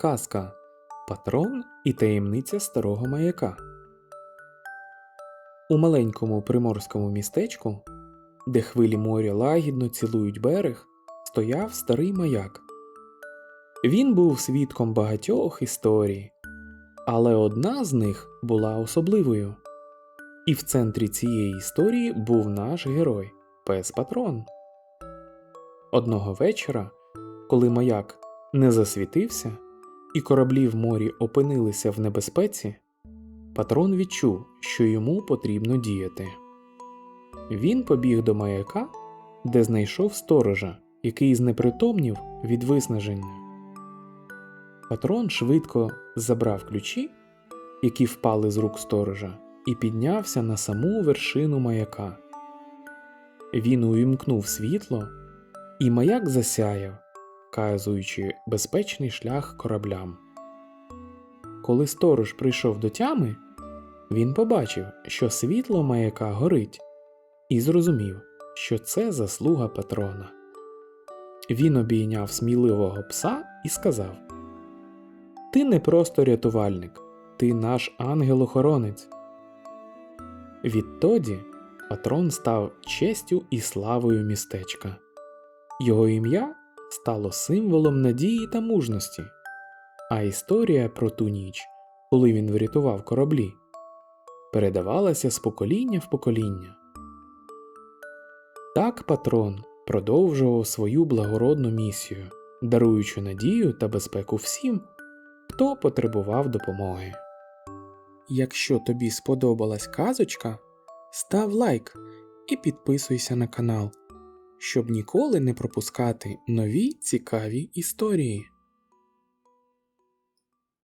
Казка Патрон і таємниця старого маяка. У маленькому приморському містечку, де хвилі моря лагідно цілують берег, стояв старий маяк. Він був свідком багатьох історій, але одна з них була особливою. І в центрі цієї історії був наш герой пес Патрон. Одного вечора, коли маяк не засвітився, і кораблі в морі опинилися в небезпеці, патрон відчув, що йому потрібно діяти. Він побіг до маяка, де знайшов сторожа, який знепритомнів від виснаження. Патрон швидко забрав ключі, які впали з рук сторожа, і піднявся на саму вершину маяка. Він увімкнув світло, і маяк засяяв, вказуючи безпечний шлях кораблям. Коли сторож прийшов до тями, він побачив, що світло маяка горить, і зрозумів, що це заслуга патрона. Він обійняв сміливого пса і сказав: Ти не просто рятувальник, ти наш ангел-охоронець. Відтоді патрон став честю і славою містечка. Його ім'я стало символом надії та мужності, а історія про ту ніч, коли він врятував кораблі, передавалася з покоління в покоління. Так патрон продовжував свою благородну місію, даруючи надію та безпеку всім, хто потребував допомоги. Якщо тобі сподобалась казочка, став лайк і підписуйся на канал, щоб ніколи не пропускати нові цікаві історії.